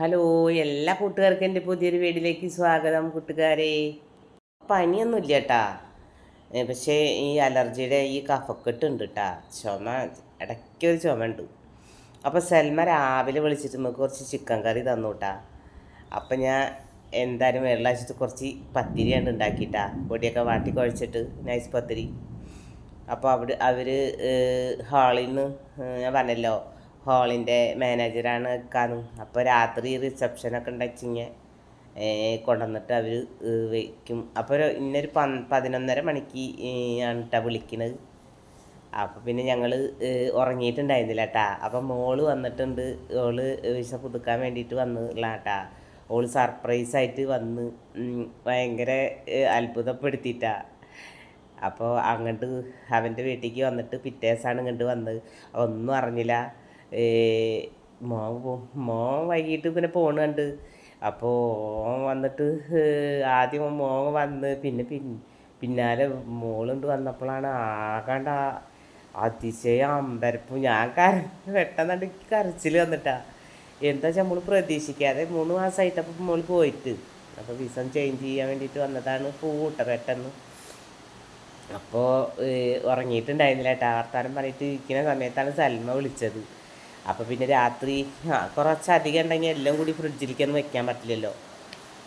Hello എല്ലാ കൂട്ടുകാർക്കും എന്റെ പുതിയൊരു വീടിലേക്ക് സ്വാഗതം കൂട്ടുകാരെ. പനിയൊന്നുമില്ല കേട്ടാ പക്ഷേ ഈ അലർജിയുടെ ഈ കഫക്കെട്ട് ഉണ്ട് കേട്ടാ ചുമ ഇടയ്ക്കൊരു ചുമ ഉണ്ട്. അപ്പോൾ സെൽമ രാവിലെ വിളിച്ചിട്ട് നമുക്ക് കുറച്ച് ചിക്കൻ കറി തന്നു കേട്ടാ അപ്പം ഞാൻ എന്തായാലും വെള്ളാഴ്ചത്ത് കുറച്ച് പത്തിരി ഉണ്ട് ഉണ്ടാക്കിയിട്ടാ. പൊടിയൊക്കെ വാട്ടി കുഴച്ചിട്ട് നൈസ് പത്തിരി. അപ്പോൾ അവിടെ അവർ ഹാളിൽ നിന്ന് ഞാൻ പറഞ്ഞല്ലോ ഹാളിന്റെ മാനേജറാണ് കാനും. അപ്പോൾ രാത്രി റിസപ്ഷനൊക്കെ ഉണ്ടാക്കിങ്ങ കൊണ്ടുവന്നിട്ട് അവർ വയ്ക്കും. അപ്പോൾ ഇന്നൊരു പ പതിനൊന്നര മണിക്ക് ആണ് കേട്ടോ വിളിക്കണത്. അപ്പോൾ പിന്നെ ഞങ്ങൾ ഉറങ്ങിയിട്ടുണ്ടായിരുന്നില്ല കേട്ടാ അപ്പം മോൾ വന്നിട്ടുണ്ട്. ഓൾ വിശ പുതുക്കാൻ വേണ്ടിയിട്ട് വന്നില്ല കേട്ടാ ഓൾ സർപ്രൈസായിട്ട് വന്ന് ഭയങ്കര അത്ഭുതപ്പെടുത്തിയിട്ടാ അപ്പോൾ അങ്ങോട്ട് അവന്റെ വീട്ടിലേക്ക് വന്നിട്ട് പിറ്റേ ദിവസമാണ് ഇങ്ങോട്ട് വന്നത്. ഒന്നും അറിഞ്ഞില്ല. മോൻ മോൻ വൈകിട്ട് പിന്നെ പോണ് കണ്ട്. അപ്പോൾ ഓൻ വന്നിട്ട് ആദ്യം മോൻ വന്ന് പിന്നെ പിന്നാലെ മോളുണ്ട് വന്നപ്പോഴാണ് ആകാണ്ട അതിശയം അമ്പരപ്പും. ഞാൻ കര പെട്ടെന്ന് എനിക്ക് കരച്ചിൽ വന്നിട്ടാ. എന്താ വെച്ചാൽ നമ്മൾ പ്രതീക്ഷിക്കാതെ മൂന്ന് മാസമായിട്ടപ്പോൾ മോൾ പോയിട്ട്. അപ്പോൾ വിസം ചേഞ്ച് ചെയ്യാൻ വേണ്ടിയിട്ട് വന്നതാണ് പൂട്ട പെട്ടെന്ന്. അപ്പോൾ ഉറങ്ങിയിട്ടുണ്ടായിരുന്നില്ല കേട്ടോ. വർത്താനം പറഞ്ഞിട്ട് ഇരിക്കുന്ന സമയത്താണ് സൽമ വിളിച്ചത്. അപ്പോൾ പിന്നെ രാത്രി ആ കുറച്ചധികം ഉണ്ടെങ്കിൽ എല്ലാം കൂടി ഫ്രിഡ്ജിലേക്കൊന്നും വെക്കാൻ പറ്റില്ലല്ലോ.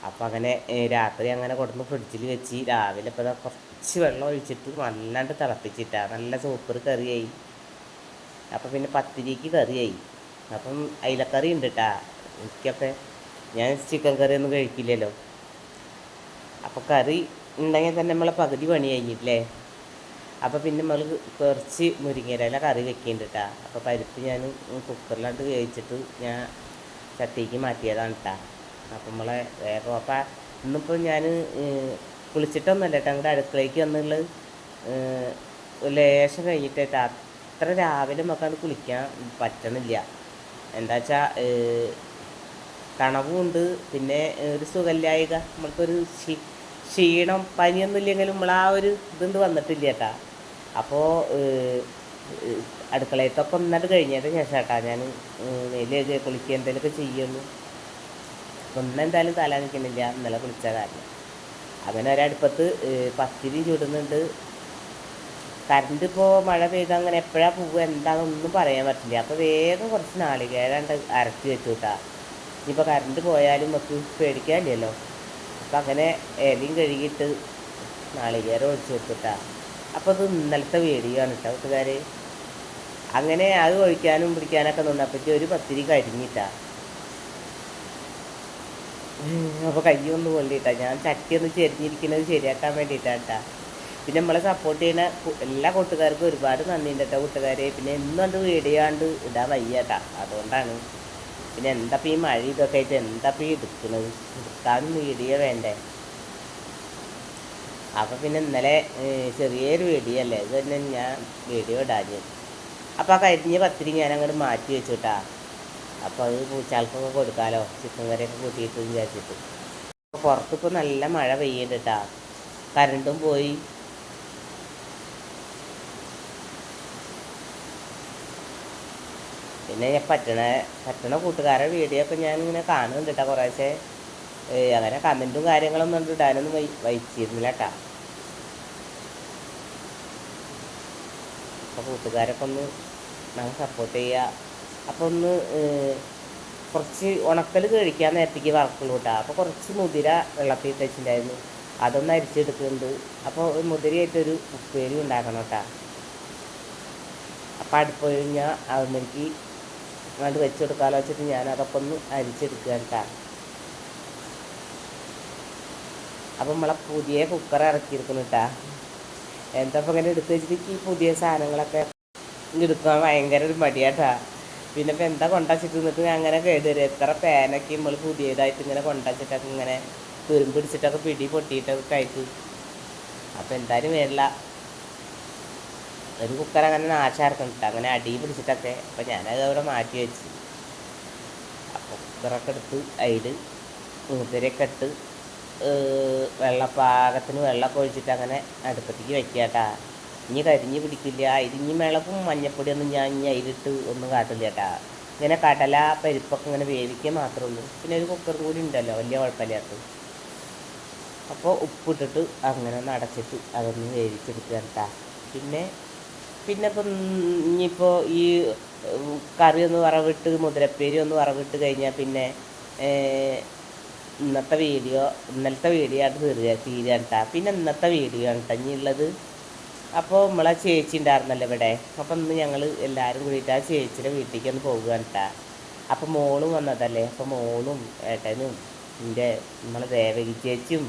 അപ്പോൾ അങ്ങനെ രാത്രി അങ്ങനെ കൊടുന്ന് ഫ്രിഡ്ജിൽ വെച്ച് രാവിലെ ഇപ്പോൾ കുറച്ച് വെള്ളം ഒഴിച്ചിട്ട് നല്ലാണ്ട് തിളപ്പിച്ചിട്ടാണ് നല്ല സൂപ്പർ കറിയായി. അപ്പോൾ പിന്നെ പത്തിരിക്ക് കറിയായി. അപ്പം അയിലക്കറി ഉണ്ട് കേട്ടാ എനിക്കൊക്കെ ഞാൻ ചിക്കൻ കറി ഒന്നും കഴിക്കില്ലല്ലോ. അപ്പോൾ കറി ഉണ്ടെങ്കിൽ തന്നെ നമ്മളെ പകുതി പണി കഴിഞ്ഞിട്ടില്ലേ? അപ്പോൾ പിന്നെ നമ്മൾ കുറച്ച് മുരിങ്ങയില കറി വെക്കുന്നുണ്ട് അപ്പോൾ പരിപ്പ് ഞാൻ കുക്കറിലാണ്ട് വേവിച്ചിട്ട് ഞാൻ ചട്ടിക്ക് മാറ്റിയതാണ് കേട്ടോ അപ്പം നമ്മളെ വേഗം അപ്പം ഇന്നിപ്പോൾ ഞാൻ കുളിച്ചിട്ടൊന്നുമല്ല കേട്ടോ അങ്ങോട്ട് അടുക്കളയ്ക്ക് വന്നുള്ളത് ലേശം കഴിഞ്ഞിട്ടേട്ടാ. അത്ര രാവിലെ നമുക്കത് കുളിക്കാൻ പറ്റണില്ല. എന്താ വെച്ചാൽ തണവുമുണ്ട് പിന്നെ ഒരു സുഖല്ലായിക. നമ്മൾക്കൊരു ക്ഷീ ക്ഷീണം പനിയൊന്നുമില്ലെങ്കിലും നമ്മൾ ആ ഒരു ഇതുണ്ട് വന്നിട്ടില്ല കേട്ടാ അപ്പോൾ അടുക്കളയത്തൊക്കെ ഒന്നത് കഴിഞ്ഞതിന് ശേഷം കേട്ടോ ഞാൻ മേലേക്ക് കുളിക്കുക എന്തെങ്കിലുമൊക്കെ ഇന്ന് എന്തായാലും തല നിൽക്കുന്നില്ല ഇന്നലെ കുളിച്ച കാരണം. അങ്ങനെ ഒരടുപ്പത്ത് പത്തിരി ചുടുന്നുണ്ട്. കറണ്ട് ഇപ്പോൾ മഴ പെയ്ത് അങ്ങനെ എപ്പോഴാണ് പോവുക എന്താണെന്നൊന്നും പറയാൻ പറ്റില്ല. അപ്പോൾ വേഗം കുറച്ച് നാളികേരണ്ട് അരച്ച് വെച്ചു കേട്ടാ ഇനിയിപ്പോൾ കറണ്ട് പോയാലും നമുക്ക് പേടിക്കാനില്ലല്ലോ. അപ്പം അങ്ങനെ ഇലയും കഴുകിയിട്ട് നാളികേരം ഒഴിച്ച് കൊടുത്തിട്ടാ. അപ്പോൾ അത് ഇന്നലത്തെ വേടിയാണ് കേട്ടോ കൂട്ടുകാർ അങ്ങനെ അത് ഒഴിക്കാനും പിടിക്കാനൊക്കെ നിന്നപ്പറ്റി ഒരു പത്തിരി കരിഞ്ഞിട്ടാ. അപ്പോൾ കയ്യൊന്ന് കൊണ്ടിട്ടാ ഞാൻ ചട്ടി ഒന്ന് ചെരിഞ്ഞിരിക്കുന്നത് ശരിയാക്കാൻ വേണ്ടിയിട്ടാണ് കേട്ടാ പിന്നെ നമ്മളെ സപ്പോർട്ട് ചെയ്യുന്ന എല്ലാ കൂട്ടുകാർക്കും ഒരുപാട് നന്ദിയുണ്ട് കേട്ടോ കൂട്ടുകാരെ. പിന്നെ എന്നും അത് വീഡിയോ ഇടാൻ വയ്യാട്ടാ അതുകൊണ്ടാണ്. പിന്നെ എന്താ ഈ മഴ ഇതൊക്കെ ആയിട്ട് എന്താ ഈ എടുക്കുന്നത്? എടുക്കാനും വീഡിയോ വേണ്ടേ? അപ്പം പിന്നെ ഇന്നലെ ചെറിയൊരു വീഡിയോ അല്ലേ? ഇത് തന്നെ ഞാൻ വീഡിയോ ഇടാഞ്ഞ്. അപ്പോൾ ആ കരിഞ്ഞ പത്തിരി ഞാൻ അങ്ങോട്ട് മാറ്റി വെച്ചുട്ടാ. അപ്പോൾ അത് പൂച്ചാൾക്കൊക്കെ കൊടുക്കാമല്ലോ ചിക്കൻ കറിയൊക്കെ കൂട്ടിയിട്ട് വിചാരിച്ചിട്ട്. അപ്പോൾ പുറത്തിപ്പോൾ നല്ല മഴ പെയ്യുന്നുണ്ട് കേട്ടാ കരണ്ടും പോയി. പിന്നെ പറ്റണ പറ്റണ കൂട്ടുകാരുടെ വീഡിയോ ഒക്കെ ഞാൻ ഇങ്ങനെ കാണുന്നുണ്ട് കേട്ടോ കുറേശ്ശെ. അങ്ങനെ കമന്റും കാര്യങ്ങളൊന്നും ഉണ്ട് ഇടാനൊന്നും വൈ വഹിച്ചിരുന്നില്ല കേട്ടാ അപ്പോൾ കൂട്ടുകാരൊക്കെ ഒന്ന് ഞങ്ങൾ സപ്പോർട്ട് ചെയ്യുക അപ്പോൾ ഒന്ന് കുറച്ച് ഉണക്കൽ കഴിക്കാൻ നേരത്തേക്ക് വറക്കുള്ളൂ കേട്ടോ അപ്പോൾ കുറച്ച് മുതിര വെള്ളത്തിൽ ഇട്ട് വെച്ചിട്ടുണ്ടായിരുന്നു അതൊന്ന് അരിച്ചെടുക്കുന്നുണ്ട്. അപ്പോൾ മുതിരയായിട്ടൊരു ഉപ്പേരി ഉണ്ടാക്കണം കേട്ടോ അപ്പോൾ അടുപ്പ് കഴിഞ്ഞാൽ അതിലേക്ക് അങ്ങോട്ട് വെച്ച് വെച്ചിട്ട് ഞാൻ അതൊക്കെ ഒന്ന് അരിച്ചെടുക്കുക കേട്ടോ അപ്പം നമ്മളെ പുതിയ കുക്കർ ഇറക്കിയിരിക്കുന്നു കേട്ടാ എന്താ ഇപ്പം ഇങ്ങനെ എടുത്ത് വെച്ചിട്ട് ഈ പുതിയ സാധനങ്ങളൊക്കെ എടുക്കാൻ ഭയങ്കര ഒരു മടിയാട്ടാ പിന്നെ ഇപ്പം എന്താ കൊണ്ടുവച്ചിട്ട് നിന്നിട്ട് അങ്ങനെ കേടുവരും എത്ര പാനൊക്കെ നമ്മൾ പുതിയതായിട്ട് ഇങ്ങനെ കൊണ്ടാച്ചിട്ടൊക്കെ ഇങ്ങനെ തുരുമ്പ് പിടിച്ചിട്ടൊക്കെ പിടി പൊട്ടിയിട്ടൊക്കെ ആയിട്ട്. അപ്പം എന്തായാലും വരില്ല. ഒരു കുക്കർ അങ്ങനെ നാശാർക്കുന്നുണ്ട് അങ്ങനെ അടി പിടിച്ചിട്ടൊക്കെ അപ്പം ഞാനത് അവിടെ മാറ്റി വെച്ച്. അപ്പോൾ കുക്കറൊക്കെ എടുത്ത് അതിൽ മൂത്തരൊക്കെ ഇട്ട് ഏഹ് വെള്ളം പാകത്തിന് വെള്ളമൊക്കെ ഒഴിച്ചിട്ട് അങ്ങനെ അടുപ്പത്തേക്ക് വെക്കുക കേട്ടാ ഇനി കരിഞ്ഞ് പിടിക്കില്ല. ഇതിഞ്ഞി മിളകും മഞ്ഞപ്പൊടിയൊന്നും ഞാൻ ഇനി അതിലിട്ട് ഒന്നും കാട്ടില്ല കേട്ടാ ഇങ്ങനെ കടല പരിപ്പൊക്കെ ഇങ്ങനെ വേവിക്കുക മാത്രമേ ഉള്ളൂ. പിന്നെ ഒരു കുക്കർ കൂടി ഉണ്ടല്ലോ വലിയ കുഴപ്പമില്ലാത്ത അപ്പോൾ ഉപ്പിട്ടിട്ട് അങ്ങനെ ഒന്ന് അടച്ചിട്ട് അതൊന്ന് വേവിച്ചെടുക്കുക കേട്ടാ പിന്നെ പിന്നെ ഇപ്പം ഇനിയിപ്പോൾ ഈ കറി ഒന്ന് വറവിട്ട് മുതിരപ്പേരി ഒന്ന് വറവിട്ട് കഴിഞ്ഞാൽ പിന്നെ ഇന്നത്തെ വീഡിയോ ഇന്നലത്തെ വീഡിയോ ആയിട്ട് തീരുക കേട്ടാ പിന്നെ ഇന്നത്തെ വീഡിയോ ആണ് കേട്ടോ ഇനിയുള്ളത് അപ്പോൾ നമ്മളെ ചേച്ചി ഉണ്ടായിരുന്നല്ലോ ഇവിടെ. അപ്പം ഇന്ന് ഞങ്ങൾ എല്ലാവരും കൂടിയിട്ട് ആ ചേച്ചിയുടെ വീട്ടിലേക്ക് ഒന്ന് പോകുകയാണ് കേട്ടാ അപ്പം മോളും വന്നതല്ലേ? അപ്പം മോളും ഏട്ടനും എന്റെ നമ്മളെ ദേവകി ചേച്ചിയും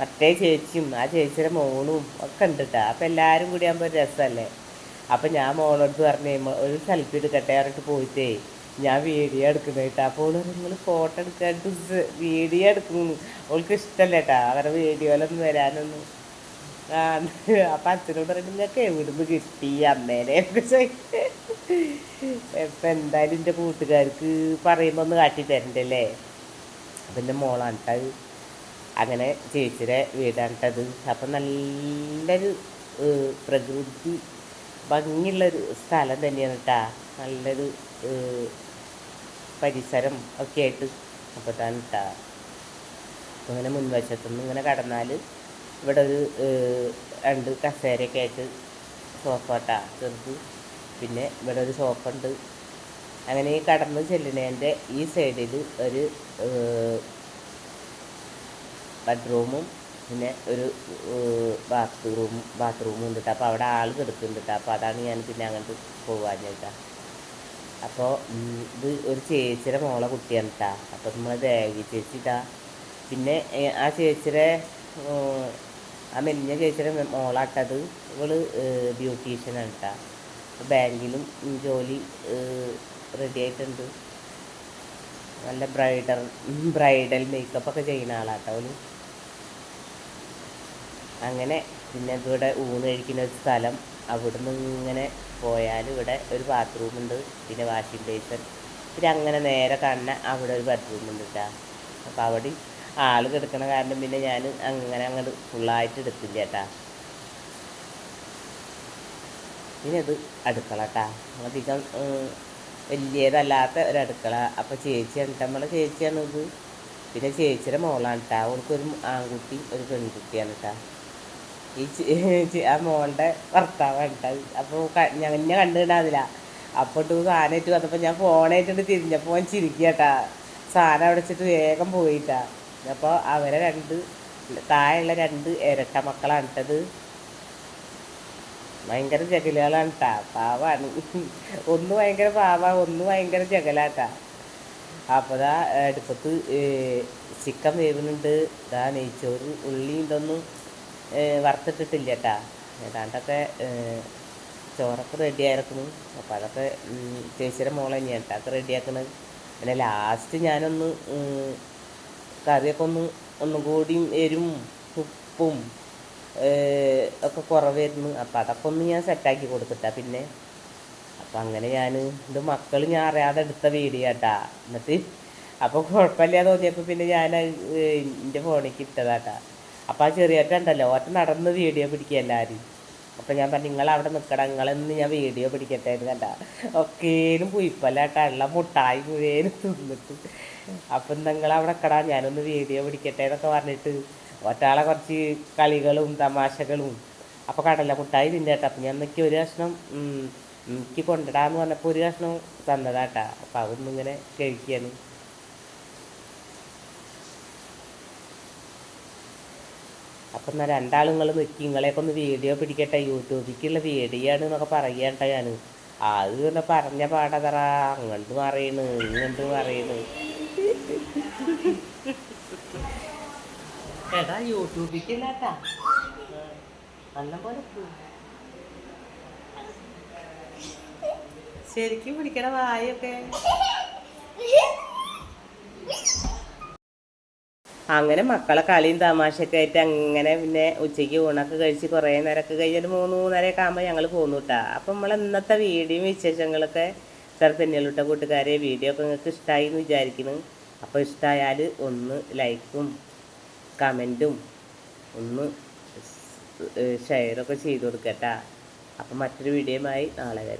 മറ്റേ ചേച്ചിയും ആ ചേച്ചിയുടെ മോളും ഒക്കെ ഉണ്ട് കേട്ടോ അപ്പം എല്ലാവരും കൂടി ആകുമ്പോൾ ഒരു രസമല്ലേ അപ്പം ഞാൻ മോളോട് പറഞ്ഞു ഒരു സെൽഫി എടുക്കട്ടെ പറഞ്ഞിട്ട് പോയിട്ടേ. ഞാൻ വീഡിയോ എടുക്കുന്നത് കേട്ടോ. അപ്പോൾ നിങ്ങൾ ഫോട്ടോ എടുക്കാണ്ട് വീഡിയോ എടുക്കുന്നു. അവൾക്ക് ഇഷ്ടമല്ല കേട്ടോ. അവരുടെ വീഡിയോയിലൊന്നും വരാനൊന്നും. ആ അപ്പം അച്ഛനോട് പറഞ്ഞിട്ട് നിങ്ങൾക്ക് എവിടുന്ന് കിട്ടി? അമ്മേനെ? ഇപ്പം എന്തായാലും എന്റെ കൂട്ടുകാർക്ക് പറയുമ്പോൾ ഒന്ന് കാട്ടി തരണ്ടല്ലേ അപ്പം എന്റെ മോളാണ് അങ്ങനെ ചേച്ചിയുടെ വീടാണ് ട്ടോ അത് അപ്പം നല്ലൊരു പ്രകൃതി ഭംഗിയുള്ളൊരു സ്ഥലം തന്നെയാണ് കേട്ടാ നല്ലൊരു പരിസരം ഒക്കെ ആയിട്ട് അപ്പോൾ താൻ ഇട്ടാ അപ്പോൾ ഇങ്ങനെ മുൻവശത്തുനിന്ന് ഇങ്ങനെ കടന്നാൽ ഇവിടെ ഒരു രണ്ട് കസേരയൊക്കെ ആയിട്ട് സോഫ കേട്ടാ ചെറുത്. പിന്നെ ഇവിടെ ഒരു സോഫ ഉണ്ട്. അങ്ങനെ ഈ കടന്ന് ചെല്ലണേന്റെ ഈ സൈഡിൽ ഒരു ബെഡ്റൂമും പിന്നെ ഒരു ബാത്റൂം ബാത്റൂമും ഉണ്ട് കേട്ടോ അപ്പോൾ അവിടെ ആൾ കിടക്കുന്നുണ്ട് കേട്ടോ അപ്പോൾ അതാണ് ഞാൻ പിന്നെ അങ്ങോട്ട് പോകാഞ്ഞിട്ടാ അപ്പോൾ ഇത് ഒരു ചേച്ചിയുടെ മോളെ കുട്ടിയാണ് കേട്ടോ അപ്പോൾ നമ്മൾ ദേവി ചേച്ചി ഇതാ പിന്നെ ആ ചേച്ചിയുടെ ആ മെലിഞ്ഞ ചേച്ചിയുടെ മോളാട്ടത് ഇവൾ ബ്യൂട്ടീഷ്യനാണ് കേട്ടോ ബാങ്കിലും ജോലി റെഡി ആയിട്ടുണ്ട്. നല്ല ബ്രൈഡൽ ബ്രൈഡൽ മേക്കപ്പ് ഒക്കെ ചെയ്യുന്ന ആളാട്ടോ അവൾ. അങ്ങനെ പിന്നെ ഇവിടെ ഊണ് കഴിക്കുന്ന ഒരു സ്ഥലം. അവിടുന്ന് ഇങ്ങനെ പോയാൽ ഇവിടെ ഒരു ബാത്റൂം ഉണ്ട് പിന്നെ വാഷിംഗ് ബേസൺ പിന്നെ അങ്ങനെ നേരെ കാണുന്ന അവിടെ ഒരു ബെഡ്റൂം ഉണ്ട് കേട്ടോ അപ്പോൾ അവിടെ ആൾ കിടക്കണ കാരണം പിന്നെ ഞാൻ അങ്ങനെ അങ്ങോട്ട് ഫുള്ളായിട്ട് എടുത്തില്ല കേട്ടാ പിന്നെ ഇത് അടുക്കള കേട്ടാ അധികം വലിയതല്ലാത്ത ഒരു അടുക്കള. അപ്പോൾ ചേച്ചിയാണ്. നമ്മളെ ഇത്. പിന്നെ ചേച്ചിയുടെ മോളാണ് കേട്ടോ അവൾക്കൊരു ആൺകുട്ടി ഒരു പെൺകുട്ടിയാണ് കേട്ടോ ഈ ആ മോളുടെ ഭർത്താവാണ് അപ്പോൾ ഞാൻ എന്നെ കണ്ടുകിടാതില്ല അപ്പോൾ ഇട്ട് സാധനമായിട്ട് വന്നപ്പോൾ ഞാൻ ഫോണായിട്ടുണ്ട് തിരിഞ്ഞപ്പോൾ ഞാൻ ചിരിക്കട്ടാ കേട്ടാ. സാധനം അവിടെ വെച്ചിട്ട് വേഗം പോയിട്ടാ. അപ്പോൾ അവരെ രണ്ട് താഴെയുള്ള രണ്ട് ഇരട്ട മക്കളാണ് ഇട്ടത് ഭയങ്കര ജഗലുകളാണ് കേട്ടാ. പാവാണ്. ഒന്ന് ഭയങ്കര പാവ ഒന്ന് ഭയങ്കര ജഗലാട്ടാ അപ്പോൾ ദാ അടുപ്പത്ത് ചിക്കൻ വേവുന്നുണ്ട് ദാ നെയ്ച്ചോറ് ഉള്ളി ഏഹ് വറുത്തിട്ടിട്ടില്ല കേട്ടാ ഏതാണ്ടൊക്കെ ചോറൊക്കെ റെഡി ആയിരിക്കുന്നു അപ്പോൾ അതൊക്കെ ചേച്ചിയുടെ മോളെ തന്നെയാണ് കേട്ടോ അതൊക്കെ റെഡിയാക്കണത്. പിന്നെ ലാസ്റ്റ് ഞാനൊന്ന് കറിയൊക്കെ ഒന്ന് ഒന്നും കൂടിയും എരും ഉപ്പും ഒക്കെ കുറവായിരുന്നു. അപ്പം അതൊക്കെ ഒന്ന് ഞാൻ സെറ്റാക്കി കൊടുത്തിട്ടാ പിന്നെ. അപ്പം അങ്ങനെ ഞാൻ ഇത് മക്കൾ ഞാൻ അറിയാതെ എടുത്ത വീഡിയോ കേട്ടാ എന്നിട്ട് അപ്പോൾ കുഴപ്പമില്ല തോന്നിയപ്പോൾ പിന്നെ ഞാൻ എന്റെ ഫോണിലേക്ക് ഇട്ടതാട്ടാ. അപ്പോൾ ആ ചെറിയേട്ട ഉണ്ടല്ലോ ഒറ്റ നടന്ന് വീഡിയോ പിടിക്കുക എല്ലാവരും അപ്പോൾ ഞാൻ പറഞ്ഞു നിങ്ങൾ അവിടെ നിൽക്കണം നിങ്ങളെന്ന് ഞാൻ വീഡിയോ പിടിക്കട്ടെ എന്ന് കണ്ട. ഒക്കേനും പുയിപ്പല്ലാട്ടാ ഉള്ള മുട്ടായി മുഴുവനും തിന്നിട്ട്. അപ്പം നിങ്ങൾ അവിടെ കടാ ഞാനൊന്ന് വീഡിയോ പിടിക്കട്ടെ എന്നൊക്കെ പറഞ്ഞിട്ട് ഒറ്റാളെ കുറച്ച് കളികളും തമാശകളും അപ്പോൾ കടല മുട്ടായി തിന്നേട്ടാ അപ്പം ഞാൻ എനിക്ക് ഒരു കഷ്ണം എനിക്ക് കൊണ്ടിടാന്ന് പറഞ്ഞപ്പോൾ ഒരു കഷ്ണം തന്നതാട്ടാ. അപ്പം അതൊന്നും ഇങ്ങനെ കഴിക്കാണ് എന്നാൽ രണ്ടാളുങ്ങൾ നിൽക്കി നിങ്ങളെയൊക്കെ ഒന്ന് വീഡിയോ പിടിക്കട്ടെ യൂട്യൂബിലേക്കുള്ള വീഡിയോ ആണ് എന്നൊക്കെ പറയണ്ട ഞാൻ. അത് പിന്നെ പറഞ്ഞ പാടതറ അങ്ങോട്ട് പറയണ് ഇങ്ങോട്ട് പറയണ് എടാ യൂട്യൂബിലേക്കില്ലാട്ടാ നല്ല പോലെ. ശരിക്കും പിടിക്കണ വായൊക്കെ. അങ്ങനെ മക്കളെ കളിയും തമാശയൊക്കെ ആയിട്ട് അങ്ങനെ പിന്നെ ഉച്ചയ്ക്ക് ഊണൊക്കെ കഴിച്ച് കുറേ നേരമൊക്കെ കഴിഞ്ഞിട്ട് മൂന്ന് മൂന്നരയൊക്കെ ആകുമ്പോൾ ഞങ്ങൾ പോന്നു കേട്ടോ അപ്പം നമ്മൾ ഇന്നത്തെ വീഡിയോയും വിശേഷങ്ങളൊക്കെ സാർ തന്നെയുള്ള കൂട്ടുകാരെ വീഡിയോ ഒക്കെ നിങ്ങൾക്ക് ഇഷ്ടമായി എന്ന് വിചാരിക്കുന്നു. അപ്പോൾ ഇഷ്ടമായാൽ ഒന്ന് ലൈക്കും കമന്റും ഒന്ന് ഷെയറൊക്കെ ചെയ്ത് കൊടുക്കട്ടാ. അപ്പം മറ്റൊരു വീഡിയോയുമായി നാളെ വരാം.